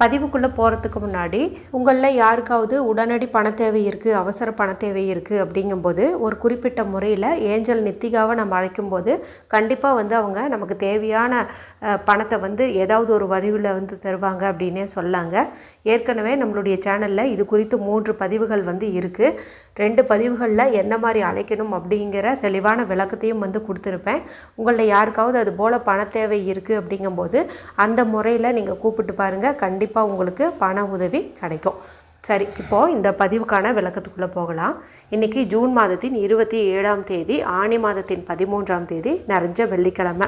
பதிவுக்குள்ளே போகிறதுக்கு முன்னாடி உங்களில் யாருக்காவது உடனடி பண தேவை இருக்குது அவசர பண தேவை இருக்குது அப்படிங்கும்போது ஒரு குறிப்பிட்ட முறையில் ஏஞ்சல் நித்திகாவை நம்ம அழைக்கும்போது கண்டிப்பாக வந்து அவங்க நமக்கு தேவையான பணத்தை வந்து ஏதாவது ஒரு வடிவில் வந்து தருவாங்க அப்படின்னே சொல்லாங்க. ஏற்கனவே நம்மளுடைய சேனலில் இது குறித்து மூன்று பதிவுகள் வந்து இருக்குது ரெண்டு பதிவுகளில் எந்த மாதிரி அழைக்கணும் அப்படிங்கிற தெளிவான விளக்கத்தையும் வந்து கொடுத்துருப்பேன். உங்களில் யாருக்காவது அது போல் பண தேவை இருக்குது அப்படிங்கும்போது அந்த முறையில் நீங்கள் கூப்பிட்டு பாருங்கள் கண்டிப்பாக கண்டிப்பாக உங்களுக்கு பண உதவி கிடைக்கும். சரி இப்போது இந்த பதிவுக்கான விளக்கத்துக்குள்ளே போகலாம். இன்றைக்கி ஜூன் மாதத்தின் இருபத்தி ஏழாம் தேதி ஆணி மாதத்தின் பதிமூன்றாம் தேதி நிறைஞ்ச வெள்ளிக்கிழமை.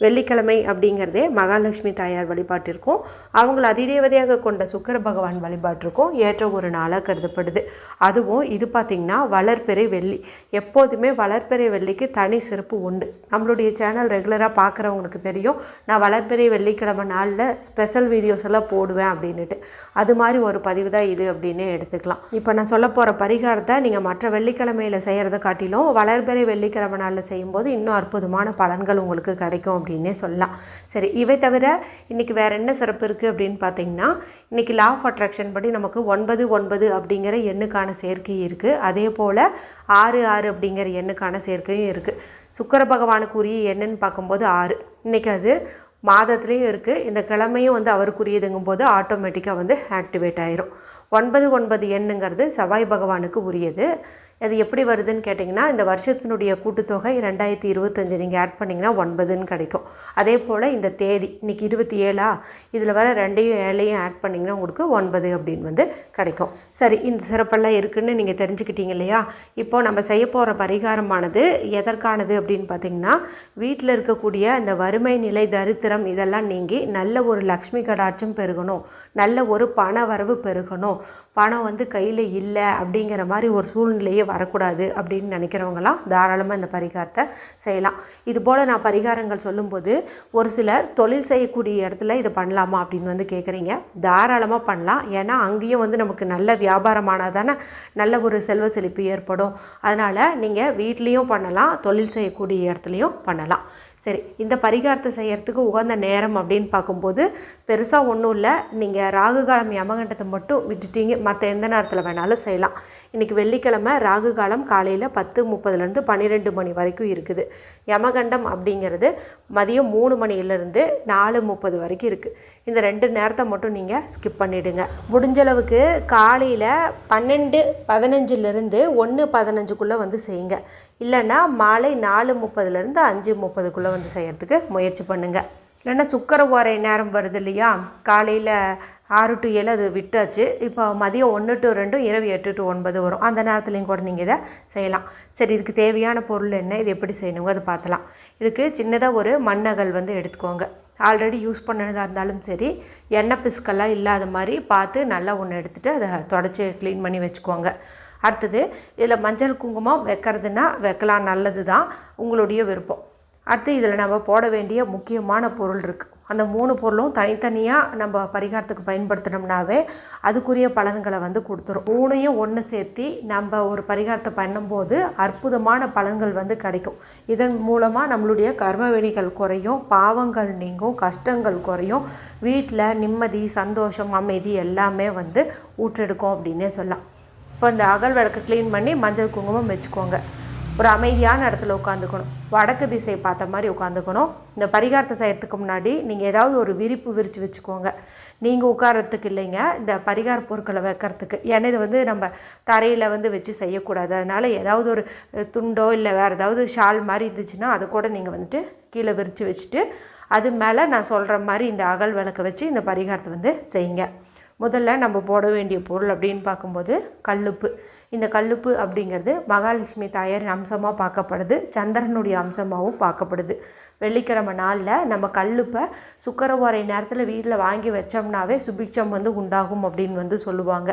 வெள்ளிக்கிழமை அப்படிங்கிறதே மகாலட்சுமி தாயார் வழிபாட்டிற்கும் அவங்கள அதிதேவதையாக கொண்ட சுக்கர பகவான் வழிபாட்டிற்கும் ஏற்ற ஒரு நாளாக கருதப்படுது. அதுவும் இது பார்த்திங்கன்னா வளர்பிறை வெள்ளி. எப்போதுமே வளர்பிறை வெள்ளிக்கு தனி சிறப்பு உண்டு. நம்மளுடைய சேனல் ரெகுலராக பார்க்குறவங்களுக்கு தெரியும் நான் வளர்பிறை வெள்ளிக்கிழமை நாளில் ஸ்பெஷல் வீடியோஸ் எல்லாம் போடுவேன் அப்படின்ட்டு அது மாதிரி ஒரு பதிவு தான் இது அப்படின்னே எடுத்துக்கலாம். இப்போ நான் சொல்ல போகிற பரிகாரத்தை நீங்கள் மற்ற வெள்ளிக்கிழமையில் செய்கிறத காட்டிலும் வளர்பெறை வெள்ளிக்கிழமை நாளில் செய்யும்போது இன்னும் அற்புதமான பலன்கள் உங்களுக்கு கிடைக்கும் அப்படின்னே சொல்லலாம். சரி இவை தவிர இன்றைக்கி வேறு என்ன சிறப்பு இருக்குது அப்படின்னு பார்த்தீங்கன்னா இன்றைக்கி லா ஆஃப் அட்ராக்ஷன் படி நமக்கு ஒன்பது ஒன்பது அப்படிங்கிற எண்ணுக்கான சேர்க்கை இருக்குது அதே போல் ஆறு ஆறு அப்படிங்கிற எண்ணுக்கான சேர்க்கையும் இருக்குது சுக்கர பகவானுக்கு உரிய எண்ணுன்னு பார்க்கும்போது ஆறு. இன்றைக்கி அது மாதத்துலேயும் இருக்குது இந்த கிழமையும் வந்து அவருக்குரியதுங்கும் போது ஆட்டோமேட்டிக்காக வந்து ஆக்டிவேட் ஆயிரும். ஒன்பது ஒன்பது எண்ணுங்கிறது செவ்வாய் பகவானுக்கு உரியது. அது எப்படி வருதுன்னு கேட்டிங்கன்னா இந்த வருஷத்தினுடைய கூட்டுத்தொகை ரெண்டாயிரத்தி இருபத்தஞ்சு நீங்கள் ஆட் பண்ணிங்கன்னா ஒன்பதுன்னு கிடைக்கும். அதே போல் இந்த தேதி இன்றைக்கி இருபத்தி ஏழா? இதில் வர ரெண்டையும் ஏழையும் ஆட் பண்ணிங்கன்னா உங்களுக்கு ஒன்பது அப்படின்னு வந்து கிடைக்கும். சரி இந்த சிறப்பெல்லாம் இருக்குன்னு நீங்கள் தெரிஞ்சுக்கிட்டீங்க இல்லையா? இப்போ நம்ம செய்ய போகிற பரிகாரமானது எதற்கானது அப்படின்னு பார்த்தீங்கன்னா வீட்டில் இருக்கக்கூடிய இந்த வறுமை நிலை தரித்திரம் இதெல்லாம் நீங்கி நல்ல ஒரு லக்ஷ்மி கடாட்சம் பெருகணும். நல்ல ஒரு பண வரவு பெருகணும். பணம் வந்து கையில் இல்லை அப்படிங்கிற மாதிரி ஒரு சூழ்நிலையை வரக்கூடாது அப்படின்னு நினைக்கிறவங்களாம் தாராளமாக இந்த பரிகாரத்தை செய்யலாம். இது போல் நான் பரிகாரங்கள் சொல்லும்போது ஒரு சிலர் தொழில் செய்யக்கூடிய இடத்துல இதை பண்ணலாமா அப்படின்னு வந்து கேட்குறீங்க தாராளமாக பண்ணலாம். ஏன்னா அங்கேயும் வந்து நமக்கு நல்ல வியாபாரமானால் தானே நல்ல ஒரு செல்வ செழிப்பு ஏற்படும். அதனால் நீங்கள் வீட்லேயும் பண்ணலாம் தொழில் செய்யக்கூடிய இடத்துலையும் பண்ணலாம். சரி இந்த பரிகாரத்தை செய்கிறதுக்கு உகந்த நேரம் அப்படின்னு பார்க்கும்போது பெருசாக ஒன்றும் இல்லை. நீங்கள் ராகு காலம் யமகண்டத்தை மட்டும் விட்டுட்டீங்க. மற்ற எந்த நேரத்தில் வேணாலும் செய்யலாம். இன்றைக்கி வெள்ளிக்கிழமை ராகு காலம் காலையில் பத்து முப்பதுலேருந்து பன்னிரெண்டு மணி வரைக்கும் இருக்குது. யமகண்டம் அப்படிங்கிறது மதியம் மூணு மணியிலேருந்து நாலு முப்பது வரைக்கும் இருக்குது இந்த ரெண்டு நேரத்தை மட்டும் நீங்கள் ஸ்கிப் பண்ணிவிடுங்க முடிஞ்சளவுக்கு காலையில் பன்னெண்டு பதினஞ்சுலேருந்து ஒன்று பதினஞ்சுக்குள்ளே வந்து செய்யுங்க. இல்லைன்னா மாலை நாலு முப்பதுலேருந்து அஞ்சு முப்பதுக்குள்ளே வந்து செய்கிறதுக்கு முயற்சி பண்ணுங்கள் இல்லைன்னா சுக்கர நேரம் வருது இல்லையா? காலையில் ஆறு டு ஏழு அது விட்டாச்சு. இப்போ மதியம் ஒன்று டு ரெண்டும் இரவு எட்டு டு ஒன்பது வரும். அந்த நேரத்துலையும் கூட நீங்கள் இதை செய்யலாம். சரி இதுக்கு தேவையான பொருள் என்ன? இது எப்படி செய்யணுங்க? அதை பார்த்தலாம். இதுக்கு சின்னதாக ஒரு மண்ணகல் வந்து எடுத்துக்கோங்க. ஆல்ரெடி யூஸ் பண்ணதாக இருந்தாலும் சரி எண்ணெய் பிசுக்கெல்லாம் இல்லாத மாதிரி பார்த்து நல்லா ஒன்று எடுத்துகிட்டு அதை தொடச்சி க்ளீன் பண்ணி வச்சுக்கோங்க. அடுத்தது இதில் மஞ்சள் குங்குமம் வைக்கிறதுனா வைக்கலாம் நல்லது தான் உங்களுடைய விருப்பம். அடுத்து இதில் நம்ம போட வேண்டிய முக்கியமான பொருள் இருக்குது அந்த மூணு பொருளும் தனித்தனியாக நம்ம பரிகாரத்துக்கு பயன்படுத்தினோம்னாவே அதுக்குரிய பலன்களை வந்து கொடுத்துரும். மூணையும் ஒன்று சேர்த்து நம்ம ஒரு பரிகாரத்தை பண்ணும்போது அற்புதமான பலன்கள் வந்து கிடைக்கும். இதன் மூலமாக நம்மளுடைய கர்மவெளிகள் குறையும் பாவங்கள் நீங்கும் கஷ்டங்கள் குறையும். வீட்டில் நிம்மதி சந்தோஷம் அமைதி எல்லாமே வந்து ஊற்றெடுக்கும் அப்படின்னே சொல்லலாம். இப்போ இந்த அகல் விளக்கு க்ளீன் பண்ணி மஞ்சள் குங்குமம் வச்சுக்கோங்க. ஒரு அமைதியான இடத்துல உட்காந்துக்கணும். வடக்கு திசை பார்த்த மாதிரி உட்காந்துக்கணும். இந்த பரிகாரத்தை செய்கிறதுக்கு முன்னாடி நீங்கள் ஏதாவது ஒரு விரிப்பு விரித்து வச்சுக்கோங்க. நீங்கள் உட்காரத்துக்கு இல்லைங்க. இந்த பரிகார பொருட்களை வைக்கிறதுக்கு. ஏன்னா இது வந்து நம்ம தரையில் வந்து வச்சு செய்யக்கூடாது. அதனால் ஏதாவது ஒரு துண்டோ இல்லை வேறு ஏதாவது ஷால் மாதிரி இருந்துச்சுன்னா அதை கூட நீங்கள் வந்துட்டு கீழே விரித்து வச்சுட்டு அது மேலே நான் சொல்கிற மாதிரி இந்த அகல் விளக்கை வச்சு இந்த பரிகாரத்தை வந்து செய்யுங்க. முதல்ல நம்ம போட வேண்டிய பொருள் அப்படின்னு பார்க்கும்போது கல்லுப்பு. இந்த கல்லுப்பு அப்படிங்கிறது மகாலட்சுமி தாயாரின் அம்சமாக பார்க்கப்படுது. சந்திரனுடைய அம்சமாகவும் பார்க்கப்படுது. வெள்ளிக்கிழமை நாளில் நம்ம கல்லுப்பை சுக்கரவாரை நேரத்தில் வீட்டில் வாங்கி வச்சோம்னாவே சுபிக்ஷம் வந்து உண்டாகும் அப்படின்னு வந்து சொல்லுவாங்க.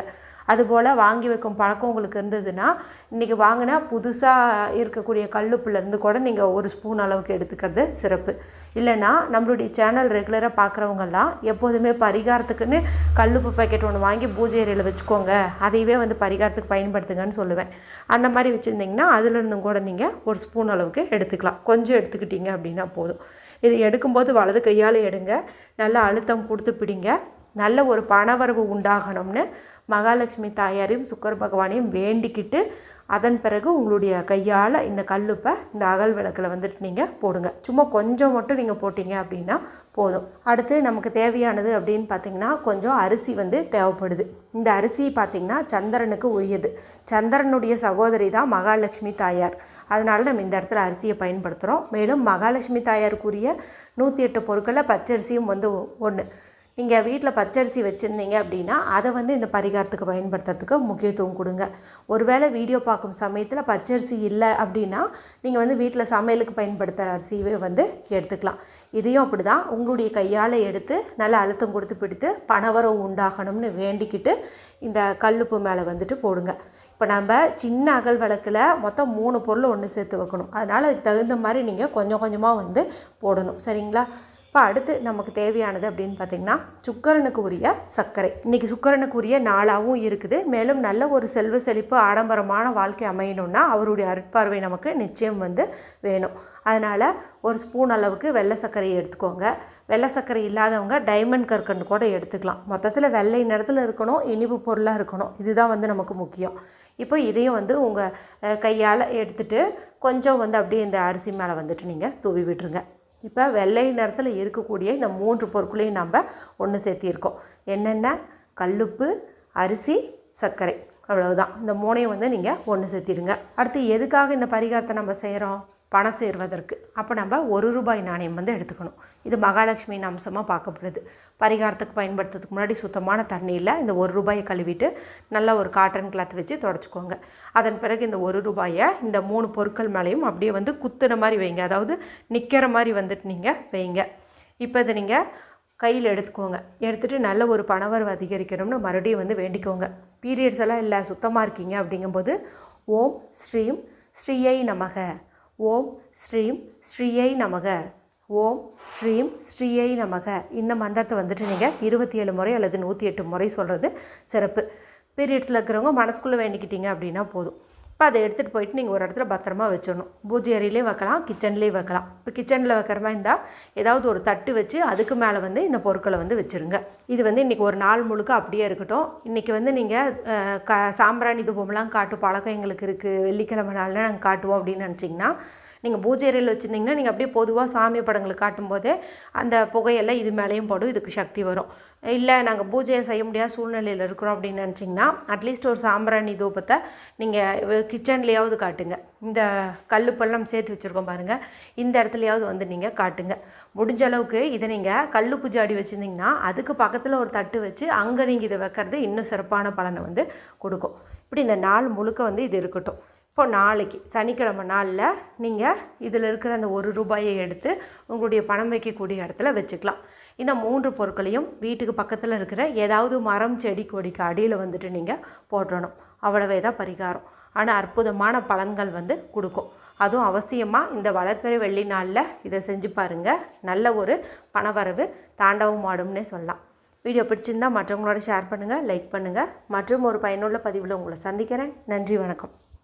அதுபோல் வாங்கி வைக்கும் பழக்கம் உங்களுக்கு இருந்ததுன்னா இன்றைக்கி வாங்கினா புதுசாக இருக்கக்கூடிய கல்லுப்புலேருந்து கூட நீங்கள் ஒரு ஸ்பூன் அளவுக்கு எடுத்துக்கிறது சிறப்பு. இல்லைன்னா நம்மளுடைய சேனல் ரெகுலராக பார்க்குறவங்கெல்லாம் எப்போதுமே பரிகாரத்துக்குன்னு கல்லுப்பு பாக்கெட் ஒன்று வாங்கி பூஜை அறையில் வச்சுக்கோங்க. அதையவே வந்து பரிகாரத்துக்கு பயன்படுத்துங்கன்னு சொல்லுவேன். அந்த மாதிரி வச்சுருந்திங்கன்னா அதுலேருந்தும் கூட நீங்கள் ஒரு ஸ்பூன் அளவுக்கு எடுத்துக்கலாம். கொஞ்சம் எடுத்துக்கிட்டீங்க அப்படின்னா போதும். இது எடுக்கும்போது வலது கையால் எடுங்க. நல்லா அழுத்தம் கொடுத்து பிடிங்க. நல்ல ஒரு பணவரவு உண்டாகணும்னு மகாலட்சுமி தாயாரையும் சுக்கர பகவானையும் வேண்டிக்கிட்டு அதன் பிறகு உங்களுடைய கையால் இந்த கல்லுப்பை இந்த அகல் விளக்கில் வந்துட்டு நீங்கள் போடுங்க. சும்மா கொஞ்சம் மட்டும் நீங்கள் போட்டிங்க அப்படின்னா போதும். அடுத்து நமக்கு தேவையானது அப்படின்னு பார்த்தீங்கன்னா கொஞ்சம் அரிசி வந்து தேவைப்படுது. இந்த அரிசி பார்த்திங்கன்னா சந்திரனுக்கு உரியது. சந்திரனுடைய சகோதரி தான் மகாலட்சுமி தாயார். அதனால் நம்ம இந்த இடத்துல அரிசியை பயன்படுத்துகிறோம் மேலும் மகாலட்சுமி தாயாருக்குரிய நூற்றி எட்டு பொருட்களில் பச்சரிசியும் வந்து ஒன்று நீங்கள் வீட்டில் பச்சரிசி வச்சுருந்தீங்க அப்படின்னா அதை வந்து இந்த பரிகாரத்துக்கு பயன்படுத்துறதுக்கு முக்கியத்துவம் கொடுங்க. ஒருவேளை வீடியோ பார்க்கும் சமயத்தில் பச்சரிசி இல்லை அப்படின்னா நீங்கள் வந்து வீட்டில் சமையலுக்கு பயன்படுத்துகிற அரிசியவே வந்து எடுத்துக்கலாம். இதையும் அப்படி தான் உங்களுடைய கையால் எடுத்து நல்லா அழுத்தம் கொடுத்து பிடித்து பணவரவு உண்டாகணும்னு வேண்டிக்கிட்டு இந்த கல்லுப்பு மேலே வந்துட்டு போடுங்க. இப்போ நம்ம சின்ன அகல் விளக்கில் மொத்தம் மூணு பொருள் ஒன்று சேர்த்து வைக்கணும். அதனால் அதுக்கு தகுந்த மாதிரி நீங்கள் கொஞ்சம் கொஞ்சமாக வந்து போடணும். சரிங்களா? இப்போ அடுத்து நமக்கு தேவையானது அப்படின்னு பார்த்திங்கன்னா சுக்கரனுக்கு உரிய சர்க்கரை. இன்றைக்கி சுக்கரனுக்கு உரிய நாளாகவும் இருக்குது. மேலும் நல்ல ஒரு செல்வ செழிப்பு ஆடம்பரமான வாழ்க்கை அமையணும்னா அவருடைய அருட்பார்வை நமக்கு நிச்சயம் வந்து வேணும். அதனால் ஒரு ஸ்பூன் அளவுக்கு வெள்ளை சர்க்கரையை எடுத்துக்கோங்க. வெள்ளை சர்க்கரை இல்லாதவங்க டைமண்ட் கற்கண்டு கூட எடுத்துக்கலாம். மொத்தத்தில் வெள்ளை நிறத்தில் இருக்கணும் இனிப்பு பொருளாக இருக்கணும். இதுதான் வந்து நமக்கு முக்கியம். இப்போ இதையும் வந்து உங்கள் கையால் எடுத்துகிட்டு கொஞ்சம் வந்து அப்படியே இந்த அரிசி மேலே வந்துட்டு நீங்கள் தூவி விட்டுருங்க. இப்போ வெள்ளை நிறத்தில் இருக்கக்கூடிய இந்த மூன்று பொருட்களையும் நம்ம ஒன்று சேர்த்திருக்கோம். என்னென்ன? கல்லுப்பு அரிசி சர்க்கரை. அவ்வளவுதான். இந்த மூணையும் வந்து நீங்கள் ஒன்று சேர்த்திடுங்க அடுத்து எதுக்காக இந்த பரிகாரத்தை நம்ம செய்கிறோம் பணம் சேர்வதற்கு. அப்போ நம்ம ஒரு ரூபாய் நாணயம் வந்து எடுத்துக்கணும். இது மகாலட்சுமியின் அம்சமாக பார்க்கப்படுது. பரிகாரத்துக்கு பயன்படுத்துறதுக்கு முன்னாடி சுத்தமான தண்ணியில் இந்த ஒரு ரூபாயை கழுவிட்டு நல்லா ஒரு காட்டன் கிளாத் வச்சு தொடச்சிக்கோங்க. அதன் பிறகு இந்த ஒரு ரூபாயை இந்த மூணு பொருட்கள் மேலேயும் அப்படியே வந்து குத்துன மாதிரி வைங்க. அதாவது நிற்கிற மாதிரி வந்துட்டு நீங்கள் வைங்க. இப்போ இதை நீங்கள் கையில் எடுத்துக்கோங்க. எடுத்துகிட்டு நல்ல ஒரு பணவரவு அதிகரிக்கணும்னு மறுபடியும் வந்து வேண்டிக்கோங்க. பீரியட்ஸ் எல்லாம் இல்லை சுத்தமாக இருக்கீங்க அப்படிங்கும்போது ஓம் ஸ்ரீம் ஸ்ரீயை நமக. ஓம் ஸ்ரீம் ஸ்ரீயை நமக. ஓம் ஸ்ரீம் ஸ்ரீயை நமக. இந்த மந்திரத்தை வந்துட்டு நீங்கள் இருபத்தி ஏழு முறை அல்லது நூற்றி எட்டு முறை சொல்கிறது சிறப்பு. பீரியட்ஸில் இருக்கிறவங்க மனசுக்குள்ளே வேண்டிக்கிட்டீங்க அப்படின்னா போதும். இப்போ அதை எடுத்துகிட்டு போயிட்டு நீங்கள் ஒரு இடத்துல பத்திரமா வச்சிடணும். பூஜை அறையிலையும் வைக்கலாம் கிச்சன்லேயே வைக்கலாம். இப்போ கிச்சனில் வைக்கிற மாதிரி இருந்தால் ஏதாவது ஒரு தட்டு வச்சு அதுக்கு மேலே வந்து இந்த பொருட்களை வந்து வச்சுருங்க. இது வந்து இன்றைக்கி ஒரு நாள் முழுக்க அப்படியே இருக்கட்டும். இன்றைக்கி வந்து நீங்கள் க சாம்பிராணி தூபம்லாம் காட்டும் பழக்கம் எங்களுக்கு இருக்குது வெள்ளிக்கிழமை நாளில் நாங்கள் காட்டுவோம் அப்படின்னு நினச்சிங்கன்னா நீங்கள் பூஜை அறையில் வச்சுருந்தீங்கன்னா நீங்கள் அப்படியே பொதுவாக சாமி படங்களை காட்டும்போதே அந்த புகையெல்லாம் இது மேலேயும் போடும் இதுக்கு சக்தி வரும். இல்லை நாங்கள் பூஜையை செய்ய முடியாத சூழ்நிலையில் இருக்கிறோம் அப்படின்னு நினச்சிங்கன்னா அட்லீஸ்ட் ஒரு சாம்பிராணி தூபத்தை நீங்கள் கிச்சன்லேயாவது காட்டுங்க. இந்த கல்லுப்பெல்லாம் சேர்த்து வச்சுருக்கோம் பாருங்கள் இந்த இடத்துலையாவது வந்து நீங்கள் காட்டுங்க. முடிஞ்ச அளவுக்கு இதை நீங்கள் கல் பூஜாடி வச்சுருந்தீங்கன்னா அதுக்கு பக்கத்தில் ஒரு தட்டு வச்சு அங்கே நீங்கள் இதை வைக்கிறது இன்னும் சிறப்பான பலனை வந்து கொடுக்கும். இப்படி இந்த நாள் முழுக்க வந்து இது இருக்கட்டும். இப்போ நாளைக்கு சனிக்கிழமை நாளில் நீங்கள் இதில் இருக்கிற அந்த ஒரு ரூபாயை எடுத்து உங்களுடைய பணம் வைக்கக்கூடிய இடத்துல வச்சுக்கலாம். இந்த மூன்று பொருட்களையும் வீட்டுக்கு பக்கத்தில் இருக்கிற ஏதாவது மரம் செடி கொடிக்கு அடியில் வந்துட்டு நீங்கள் போட்டணும் அவ்வளவே தான் பரிகாரம். ஆனால் அற்புதமான பலன்கள் வந்து கொடுக்கும். அதுவும் அவசியமாக இந்த வளர்ப்பிறை வெள்ளி நாளில் இதை செஞ்சு பாருங்கள் நல்ல ஒரு பணவரவு தாண்டவம் ஆடும்னே சொல்லலாம். வீடியோ பிடிச்சிருந்தால் மற்றவங்களோட ஷேர் பண்ணுங்கள் லைக் பண்ணுங்கள் மற்றும் ஒரு பயனுள்ள பதிவில் உங்களை சந்திக்கிறேன். நன்றி வணக்கம்.